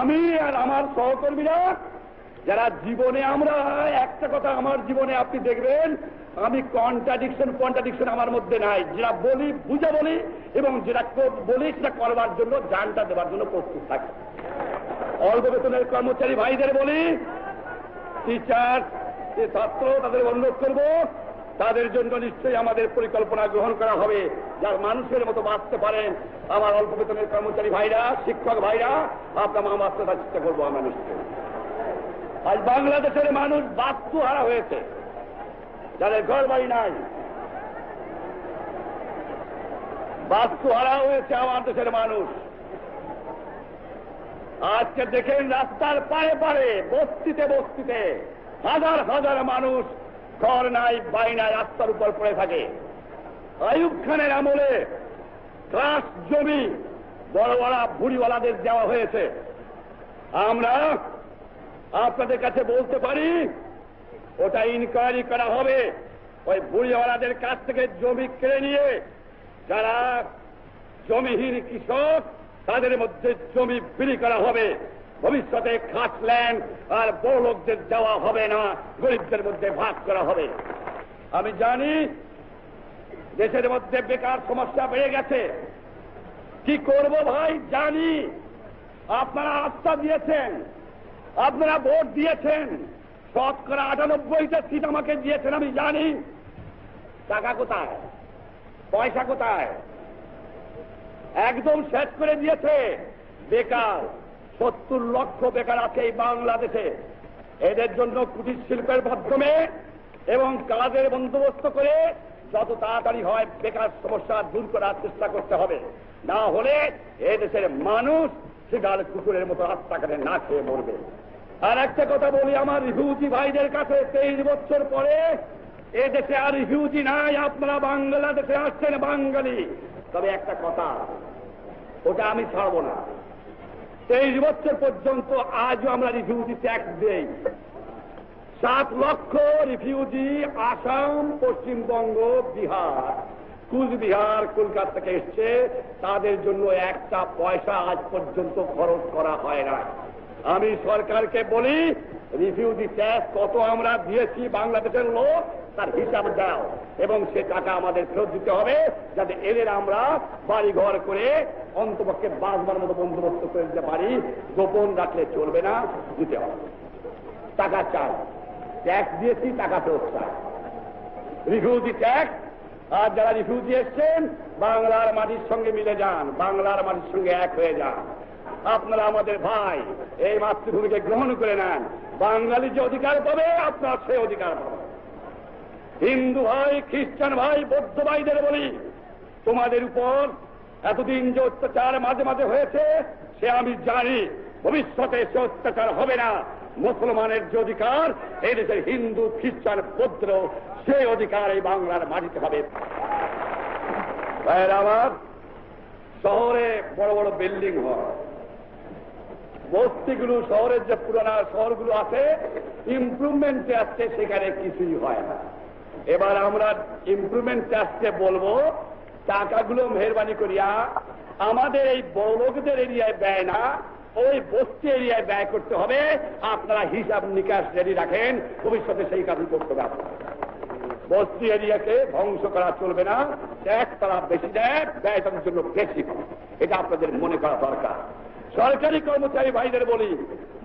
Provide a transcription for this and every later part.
আমি আর আমার সহকর্মীরা, যারা জীবনে আমরা একটা কথা আমার জীবনে আপনি দেখবেন, আমি কন্ট্রাডিকশন কন্ট্রাডিকশন আমার মধ্যে নাই। যেটা বলি, বুঝে বলি, এবং যেটা বলি, সেটা করবার জন্য, জানটা দেওয়ার জন্য প্রস্তুত থাকি। অল্প বেতনের কর্মচারী ভাইদের বলি টিচার ছাত্র, তাদের অনুরোধ করব তাদের জন্য নিশ্চয়ই আমাদের পরিকল্পনা গ্রহণ করা হবে। যার মানুষের মতো বাঁচতে পারেন আমার অল্প বেতনের কর্মচারী ভাইরা, শিক্ষক ভাইরা, আপনার মা বাঁচতে তার চেষ্টা করব আমরা নিশ্চয়ই। আজ বাংলাদেশের মানুষ বাস্তু হারা হয়েছে। যাদের ঘর বাড়ি নাই। বাস্তু হারা হয়েছে আমার দেশের মানুষ। আজকে দেখেন রাস্তার পারে পারে বস্তিতে বস্তিতে, হাজার হাজার মানুষ ঘর নাই, বাড়ি নাই, রাস্তার উপর পড়ে থাকে। আয়ুব খানের আমলে ক্রাস জমি বড় বড় বুড়িওয়ালাদের দেওয়া হয়েছে। আমরা আপনাদের কাছে বলতে পারি, ওটা ইনকোয়ারি করা হবে। ওই বুড়িওয়ালাদের কাছ থেকে জমি কেড়ে নিয়ে যারা জমিহীন কৃষক, তাদের মধ্যে জমি বিলি করা হবে। ভবিষ্যতে খাস ল্যান্ড আর বড় লোকদের দেওয়া হবে না, গরিবদের মধ্যে ভাগ করা হবে। আমি জানি দেশের মধ্যে বেকার সমস্যা বেড়ে গেছে। কি করব ভাই? জানি। আপনারা আস্থা দিয়েছেন। আপনারা ভোট দিয়েছেন। শতকরা আটানব্বইটা সিট আমাকে দিয়েছেন, আমি জানি। টাকা কোথায়? পয়সা কোথায়? একদম শেষ করে দিয়েছে। বেকার। সত্তর লক্ষ বেকার আছে এই বাংলাদেশে। এদের জন্য কুটির শিল্পের মাধ্যমে এবং কাজের বন্দোবস্ত করে যত তাড়াতাড়ি হয় বেকার সমস্যা দূর করার চেষ্টা করতে হবে। না হলে এদেশের মানুষ শিকার কুকুরের মতো রাস্তাঘাটে না খেয়ে মরবে। আর একটা কথা বলি, আমার রিফিউজি ভাইদের কাছে তেইশ বছর পরে এ দেশে আর রিফিউজি নাই, আপনারা বাংলাদেশে আসছেন বাঙালি। তবে একটা কথা, ওটা আমি ছাড়বো না। তেইশ বছর পর্যন্ত আজও আমরা রিফিউজি ট্যাক্স দেই। সাত লক্ষ রিফিউজি আসাম, পশ্চিমবঙ্গ, বিহার। কুচবিহার, কলকাতা থেকে এসছে। তাদের জন্য একটা পয়সা আজ পর্যন্ত খরচ করা হয় না। আমি সরকারকে বলি রিফিউজি ট্যাক্স কত আমরা দিয়েছি বাংলাদেশের লোক, তার হিসাব দাও। এবং সে টাকা আমাদের ফেরত দিতে হবে, যাতে এদের আমরা বাড়ি ঘর করে অন্তপক্ষে বাঁচবার মতো বন্দোবস্ত করে দিতে পারি। গোপন রাখলে চলবে না, দিতে হবে। টাকা চাই। ট্যাক্স দিয়েছি, টাকা ফেরত চাই। রিফিউজি ট্যাক্স আর যারা রিফিউজি এসছেন বাংলার মাটির সঙ্গে মিলে যান। বাংলার মাটির সঙ্গে এক হয়ে যান। আপনারা আমাদের ভাই, এই মাতৃভূমিকে গ্রহণ করে নেন। বাঙালি যে অধিকার পাবে, আপনার সেই অধিকার পাবে। হিন্দু ভাই, খ্রিস্টান ভাই, বৌদ্ধ ভাইদের বলি, তোমাদের উপর এতদিন যে অত্যাচার মাঝে মাঝে হয়েছে, সে আমি জানি, ভবিষ্যতে সে অত্যাচার হবে না। মুসলমানের যে অধিকার, এই দেশের হিন্দু, খ্রিস্টান, বৌদ্ধ সেই অধিকার এই বাংলার মাটিতে হবে। আমার শহরে বড় বড় বিল্ডিং হয়। বস্তিগুলো, শহরের যে পুরানা শহরগুলো আছে ইমপ্রুভমেন্টে আসছে সেখানে কিছুই হয় না। এবার আমরা ইমপ্রুভমেন্ট আসতে বলব, টাকাগুলো মেহরবানি করিয়া আমাদের এই বড় লোকদের এরিয়ায় ব্যয় না, ওই বস্তি এরিয়ায় ব্যয় করতে হবে। আপনারা হিসাব নিকাশ রেডি রাখেন, ভবিষ্যতে সেই কাজ করতে হবে বস্তি এরিয়াকে ধ্বংস করা চলবে না ট্যাক্স তারা বেশি দেয়, ব্যয় জন্য বেশি এটা আপনাদের মনে করা দরকার। সরকারি কর্মচারী ভাইদের বলি,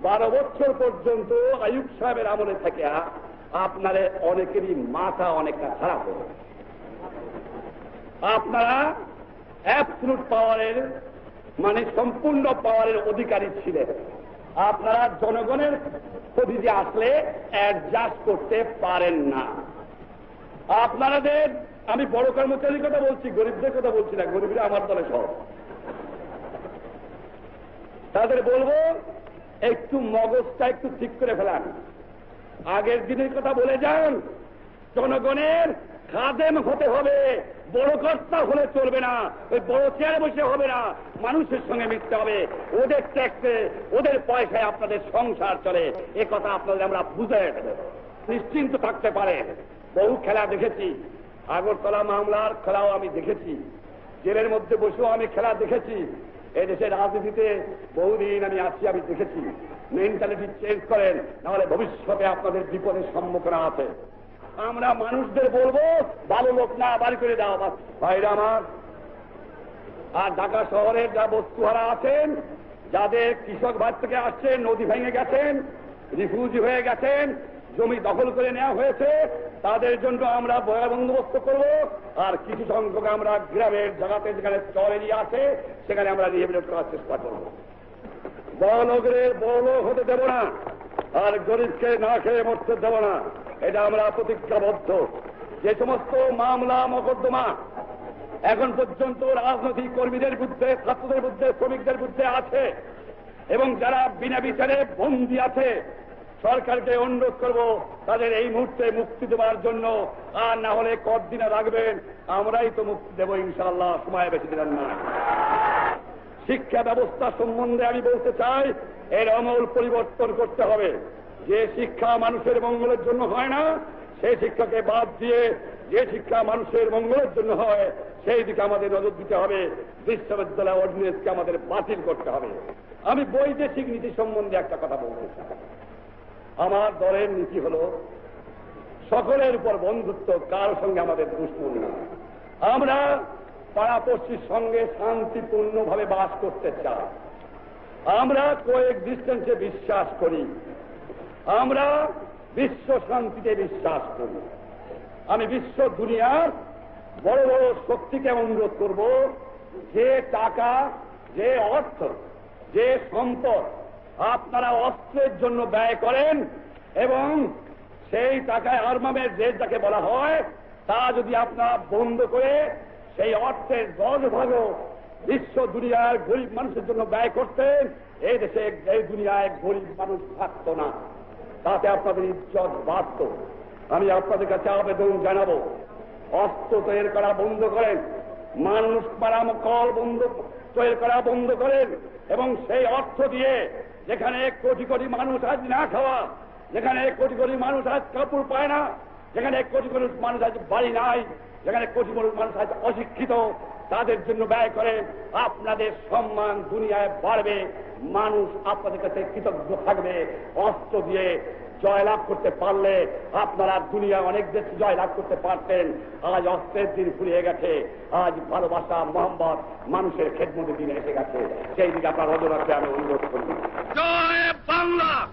বারো বছর পর্যন্ত আয়ুব সাহেবের আমলে থেকে আপনাদের অনেকেরই মাথা অনেকটা খারাপ গেছে। আপনারা অ্যাবসলুট পাওয়ারের মানে সম্পূর্ণ পাওয়ারের অধিকারী ছিলেন। আপনারা জনগণের প্রতিটি আসলে অ্যাডজাস্ট করতে পারেন না। আপনাদের আমি বড় কর্মচারীর কথা বলছি, গরিবদের কথা বলছি না, গরিবরা আমার দলে সব। তাদের বলব, একটু মগজটা একটু ঠিক করে ফেলান। আগের দিনের কথা বলে যান, জনগণের খাদেম হতে হবে, বড় কর্তা হলে চলবে না, ওই বড় চেয়ারে বসে হবে না, মানুষের সঙ্গে মিশতে হবে। ওদের ট্যাক্সে, ওদের পয়সায় আপনাদের সংসার চলে। এ কথা আপনাদের আমরা বুঝে নিশ্চিন্ত থাকতে পারে। বহু খেলা দেখেছি। আগরতলা মামলার খেলাও আমি দেখেছি। জেলের মধ্যে বসেও আমি খেলা দেখেছি। এদেশের রাজনীতিতে বহুদিন আমি আছি, আমি দেখেছি। মেন্টালিটি চেঞ্জ করেন, নাহলে ভবিষ্যতে আপনাদের বিপদের সম্মুখীন আছে। আমরা মানুষদের বলব, ভালো লোক না, বাড়ি করে দাও ভাইরা আমার, আর ঢাকা শহরের যা বস্তুহারা আছেন, যাদের কৃষক ভাই থেকে আসছেন, নদী ভেঙে গেছেন, রিফিউজি হয়ে গেছেন, জমি দখল করে নেওয়া হয়েছে তাদের জন্য আমরা বয়া বন্দোবস্ত করব, আর কিছু সংখ্যক আমরা গ্রামের জায়গাতে যেখানে চর এরিয়া আছে, সেখানে আমরা রিহেবিলিট করার চেষ্টা করব। বড়লোকের বড়লোক হতে দেব না, আর গরিবকে না খেয়ে মরতে দেব না, এটা আমরা প্রতিজ্ঞাবদ্ধ। যে সমস্ত মামলা, মকদ্দমা এখন পর্যন্ত রাজনৈতিক কর্মীদের বিরুদ্ধে, ছাত্রদের বিরুদ্ধে, শ্রমিকদের বিরুদ্ধে আছে, এবং যারা বিনা বিচারে বন্দী আছে সরকারকে অনুরোধ করব তাদের এই মুহূর্তে মুক্তি দেওয়ার জন্য। আর না হলে কতদিনে রাখবেন? আমরাই তো মুক্তি দেবো ইনশাআল্লাহ। সময় বেশি দিলেন না। শিক্ষা ব্যবস্থা সম্বন্ধে আমি বলতে চাই, এর অমল পরিবর্তন করতে হবে। যে শিক্ষা মানুষের মঙ্গলের জন্য হয় না, সেই শিক্ষাকে বাদ দিয়ে যে শিক্ষা মানুষের মঙ্গলের জন্য হয়, সেই দিকে আমাদের নজর দিতে হবে। বিশ্ববিদ্যালয় অর্ডিনেন্সকে আমাদের বাতিল করতে হবে। আমি বৈদেশিক নীতি সম্বন্ধে একটা কথা বলতে চাই। আমার দলের নীতি হল, সকলের উপর বন্ধুত্ব কার সঙ্গে আমাদের দুশ্মন না। আমরা পাড়াপড়শির সঙ্গে শান্তিপূর্ণভাবে বাস করতে চাই। আমরা কোয়েক ডিস্টেন্সে বিশ্বাস করি। আমরা বিশ্ব শান্তিতে বিশ্বাস করি। আমি বিশ্ব দুনিয়ার বড় বড় শক্তিকে অনুরোধ করব, যে টাকা, যে অর্থ, যে সম্পদ আপনারা অস্ত্রের জন্য ব্যয় করেন এবং সেই টাকায় আর্মামের রেট যাকে বলা হয়, তা যদি আপনারা বন্ধ করে সেই অর্থের দশ ভাগও বিশ্ব দুনিয়ার গরিব মানুষের জন্য ব্যয় করতেন, এই দেশে এই দুনিয়ায় গরিব মানুষ থাকত না। তাতে আপনাদের ইজ্জত বাড়ত। আমি আপনাদের কাছে আবেদন জানাব, অস্ত্র তৈরি করা বন্ধ করেন, মানুষ মারা কল বন্ধ, তৈরি করা বন্ধ করেন এবং সেই অর্থ দিয়ে যেখানে কোটি কোটি মানুষ আজ না খাওয়া, যেখানে কোটি কোটি মানুষ আজ কাপড় পায় না, যেখানে কোটি কোটি মানুষ আজ বাড়ি নাই, যেখানে কোটি কোটি মানুষ আজ অশিক্ষিত, তাদের জন্য ব্যয় করে আপনাদের সম্মান দুনিয়ায় বাড়বে, মানুষ আপনাদের কাছে কৃতজ্ঞ থাকবে, অস্ত্র দিয়ে জয়লাভ করতে পারলে আপনারা দুনিয়া অনেক দেশ জয়লাভ করতে পারতেন। আজ অস্ত্রের দিন ফুরিয়ে গেছে। আজ ভালোবাসা মোহাম্মদ মানুষের খেদমতের দিন এসে গেছে। সেই দিকে আপনার নজর আমি অনুরোধ করি। জয় বাংলা!